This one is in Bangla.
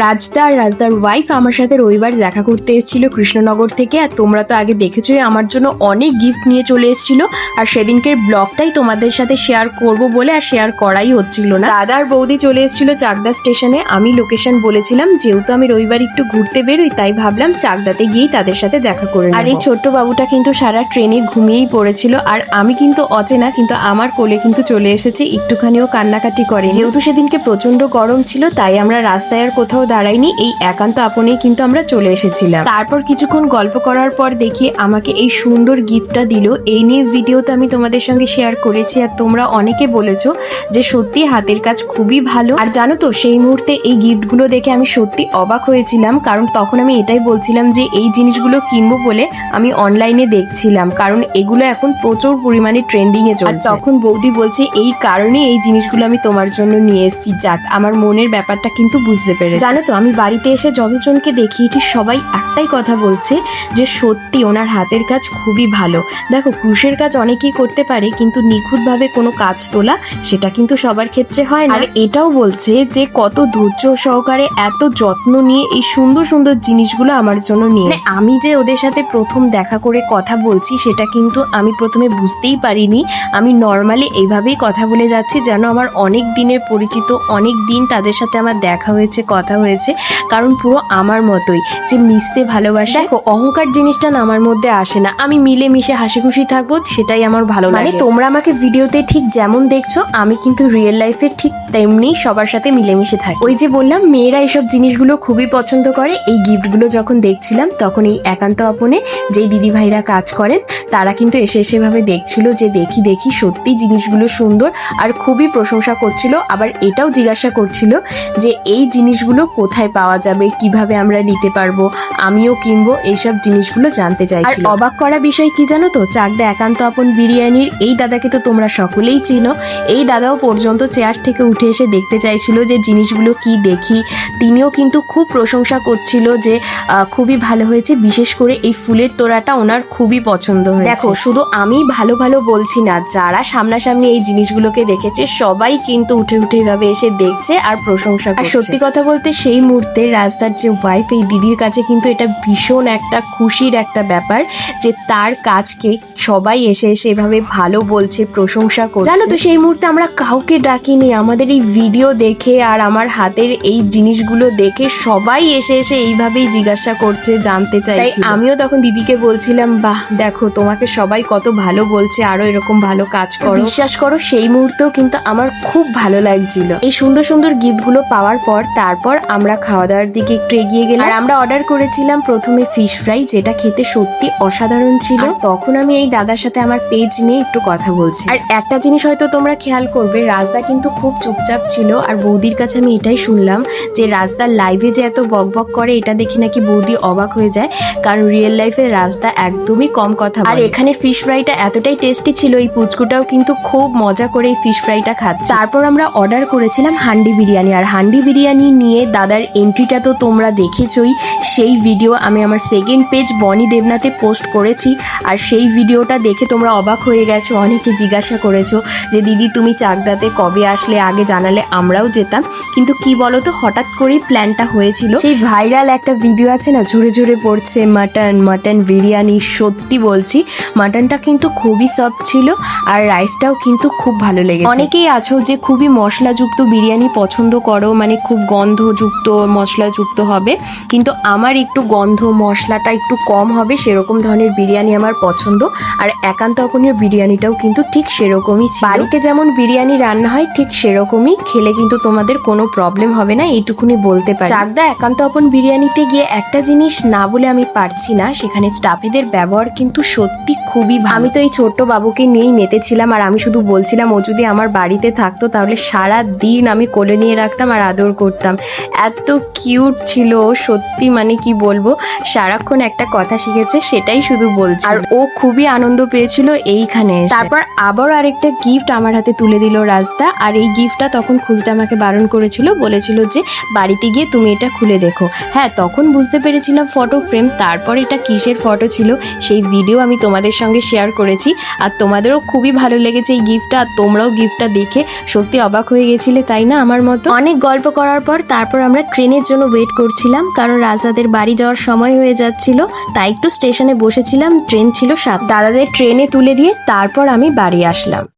রাজদা আর রাজদার ওয়াইফ আমার সাথে রবিবার দেখা করতে এসেছিল কৃষ্ণনগর থেকে। আর তোমরা তো আগে দেখেছোই, আমার জন্য অনেক গিফট নিয়ে চলে এসেছিল। আর সেদিনকের ব্লগটাই তোমাদের সাথে শেয়ার করব বলে আর শেয়ার করাই হচ্ছিল না। দাদা আর বৌদি চলে এসেছিল চাকদা স্টেশনে আমি লোকেশন বলেছিলাম, যেহেতু আমি রবিবার একটু ঘুরতে বেরোই, তাই ভাবলাম চাকদাতে গিয়েই তাদের সাথে দেখা করে আর এই ছোট্ট বাবুটা কিন্তু সারা ট্রেনে ঘুমিয়েই পড়েছিল। আর আমি কিন্তু অচেনা, কিন্তু আমার কোলে কিন্তু চলে এসেছে, একটুখানিও কান্নাকাটি করে যেহেতু সেদিনকে প্রচণ্ড গরম ছিল, তাই আমরা রাস্তায় আর কোথাও দাঁড়াইনি এই একান্ত আপনেই কিন্তু আমরা চলে এসেছিলাম। তারপর কিছুক্ষণ গল্প করার পর দেখি আমাকে এই সুন্দর গিফটটা দিল। এই নিয়ে ভিডিওতে আমি তোমাদের সঙ্গে শেয়ার করেছি আর তোমরা অনেকে বলেছ যে সত্যি হাতের কাজ খুবই ভালো। আর জানো তো, সেই মুহূর্তে এই গিফটগুলো দেখে আমি সত্যি অবাক হয়েছিলাম, কারণ তখন আমি এটাই বলছিলাম যে এই জিনিসগুলো কিনবো বলে আমি অনলাইনে দেখছিলাম, কারণ এগুলো এখন প্রচুর পরিমাণে ট্রেন্ডিং এ চলছে তখন বৌদি বলছে, এই কারণে এই জিনিসগুলো আমি তোমার জন্য নিয়ে এসেছি, যাক, আমার মনের ব্যাপারটা কিন্তু বুঝতে পেরে জানো তো আমি বাড়িতে এসে যতজনকে দেখিয়েছি সবাই একটাই কথা বলছে যে সত্যি ওনার হাতের কাজ খুবই ভালো। দেখো ক্রুশের কাজ অনেকেই করতে পারে কিন্তু নিখুঁতভাবে কোনো কাজ তোলা সেটা কিন্তু সবার ক্ষেত্রে হয় না। আর এটাও বলছে যে কত ধৈর্য সহকারে এত যত্ন নিয়ে এই সুন্দর সুন্দর জিনিসগুলো আমার জন্য নিয়ে মানে আমি যে ওদের সাথে প্রথম দেখা করে কথা বলছি সেটা কিন্তু আমি প্রথমে বুঝতেই পারিনি। আমি নর্মালি এইভাবেই কথা বলে যাচ্ছি যেন আমার অনেক দিনের পরিচিত অনেক দিন তাদের সাথে আমার দেখা হয়েছে কথা হয়েছে। কারণ পুরো আমার মতোই। যে মিশতে ভালোবাসে দেখো অহংকার জিনিসটা না আমার মধ্যে আসে না। আমি মিলে মিশে হাসি খুশি থাকব সেটাই আমার ভালো লাগে। মানে তোমরা আমাকে ভিডিওতে ঠিক যেমন দেখছ আমি কিন্তু রিয়েল লাইফে ঠিক তেমনি সবার সাথে মিলেমিশে থাকি। ওই যে বললাম মেয়েরা এইসব জিনিসগুলো খুবই পছন্দ করে। এই গিফটগুলো যখন দেখছিলাম তখন এই একান্ত আপনে যেই দিদি ভাইরা কাজ করেন তারা কিন্তু এসে এসে ভাবে দেখছিল যে দেখি দেখি সত্যি জিনিসগুলো সুন্দর আর খুবই প্রশংসা করছিল। আবার এটাও জিজ্ঞাসা করছিল যে এই জিনিসগুলো কোথায় পাওয়া যাবে কীভাবে আমরা নিতে পারব আমিও কিনবো এইসব জিনিসগুলো জানতে চাইছিল। আর অবাক করা বিষয় কি জানো তো? চাকদা একান্ত আপন বিরিয়ানির এই দাদাকে তো তোমরা সকলেই চিনো। এই দাদাও পর্যন্ত চেয়ার থেকে উঠে এসে দেখতে চাইছিল যে জিনিসগুলো কি দেখি। তিনিও কিন্তু খুব প্রশংসা করছিল যে খুবই ভালো হয়েছে। বিশেষ করে এই ফুলের তোড়াটা ওনার খুবই পছন্দ হয়েছে। দেখো শুধু আমি ভালো ভালো বলছি না যারা সামনাসামনি এই জিনিসগুলোকে দেখেছে সবাই কিন্তু উঠে উঠে এভাবে এসে দেখছে আর প্রশংসা আর সত্যি কথা বলতে সেই মুহূর্তে রাজদার যে ওয়াইফ এই দিদির কাছে কিন্তু এটা ভীষণ একটা খুশির একটা ব্যাপার যে তার কাজকে সবাই এসে এসে এভাবে ভালো বলছে প্রশংসা করছে। জানো তো সেই মুহূর্তে আমরা কাউকে ডাকিনি আমাদের এই ভিডিও দেখে আর আমার হাতের এই জিনিসগুলো দেখে সবাই এসে এসে এইভাবেই জিজ্ঞাসা করছে জানতে চাই আমিও তখন দিদিকে বলছিলাম বাহ দেখো তোমাকে সবাই কত ভালো বলছে আরও এরকম ভালো কাজ করো। বিশ্বাস করো সেই মুহূর্তেও কিন্তু আমার খুব ভালো লাগছিল। এই সুন্দর সুন্দর গিফটগুলো পাওয়ার পর তারপর আমরা খাওয়া দাওয়ার দিকে একটু এগিয়ে গেলাম। আর আমরা অর্ডার করেছিলাম প্রথমে ফিশ ফ্রাই যেটা খেতে সত্যি অসাধারণ ছিল। তখন আমি এই দাদার সাথে আমার পেজ নিয়ে একটু কথা বলছি। আর একটা জিনিস হয়তো তোমরা খেয়াল করবে রাজদা কিন্তু খুব চুপচাপ ছিল আর বৌদির কাছে আমি এটাই শুনলাম যে রাজদার লাইভে যে এত বক বক করে এটা দেখে নাকি বৌদি অবাক হয়ে যায়। কারণ রিয়েল লাইফে রাজদা একদমই কম কথা আর এখানে ফিশ ফ্রাইটা এতটাই টেস্টি ছিল এই পুচকুটাও কিন্তু খুব মজা করে এই ফিশ ফ্রাইটা খাচ্ছে। তারপর আমরা অর্ডার করেছিলাম হান্ডি বিরিয়ানি আর হান্ডি বিরিয়ানি নিয়ে দাদার এন্ট্রিটা তো তোমরা দেখেছই। সেই ভিডিও আমি আমার সেকেন্ড পেজ বনি দেবনাথে পোস্ট করেছি আর সেই ভিডিওটা দেখে তোমরা অবাক হয়ে গেছো অনেকে জিজ্ঞাসা করেছ যে দিদি তুমি চাকদাতে কবে আসলে? আগে জানালে আমরাও যেতাম। কিন্তু কি বলতো হঠাৎ করেই প্ল্যানটা হয়েছিল। সেই ভাইরাল একটা ভিডিও আছে না ঝরে ঝরে পড়ছে মাটন মাটন বিরিয়ানি সত্যি বলছি। মাটনটা কিন্তু খুবই সফট ছিল আর রাইসটাও কিন্তু খুব ভালো লেগেছে। অনেকেই আছো যে খুবই মশলাযুক্ত বিরিয়ানি পছন্দ করো মানে খুব গন্ধযুক্ত মশলাযুক্ত হবে। কিন্তু আমার একটু গন্ধ মশলাটা একটু কম হবে সেরকম ধরনের বিরিয়ানি আমার পছন্দ। আর একান্ত আপনের বিরিয়ানিটাও কিন্তু ঠিক সেরকমই বাড়িতে যেমন বিরিয়ানি রান্না হয়, ঠিক সেরকমই খেলে কিন্তু তোমাদের কোনো প্রবলেম হবে না, এইটুকুনি বলতে পারি। চাকদা একান্ত আপন বিরিয়ানিতে গিয়ে একটা জিনিস না বলে আমি পারছি না, সেখানে স্টাফেদের ব্যবহার কিন্তু সত্যি খুবই আমি তো এই ছোট্ট বাবুকে নিয়েই মেতেছিলাম, আর আমি শুধু বলছিলাম, ও যদি আমার বাড়িতে থাকতো, তাহলে সারা দিন আমি কোলে নিয়ে রাখতাম আর আদর করতাম। এত কিউট ছিল সত্যি মানে কি বলব, সারাক্ষণ একটা কথা শিখেছে, সেটাই শুধু বলছে। আর ও খুবই আনন্দ পেয়েছিল এইখানে তারপর আবার আরেকটা গিফট আমার হাতে তুলে দিল রাস্তা আর এই গিফটটা তখন খুলতে আমাকে বারণ করেছিল বলেছিল যে বাড়িতে গিয়ে তুমি এটা খুলে দেখো। হ্যাঁ তখন বুঝতে পেরেছিলাম ফটো ফ্রেম তারপর এটা কিসের ফটো ছিল সেই ভিডিও আমি তোমাদের সঙ্গে শেয়ার করেছি। আর তোমাদেরও খুবই ভালো লেগেছে এই গিফটটা আর তোমরাও গিফটটা দেখে সত্যি অবাক হয়ে গেছিলে তাই না আমার মতো? অনেক গল্প করার পর তারপর আমরা ট্রেনের জন্য ওয়েট করছিলাম কারণ রাজদাদের বাড়ি যাওয়ার সময় হয়ে যাচ্ছিল তাই একটু স্টেশনে বসেছিলাম ট্রেন ছিল সাত দাদাদের ট্রেনে তুলে দিয়ে তারপর আমি বাড়ি আসলাম।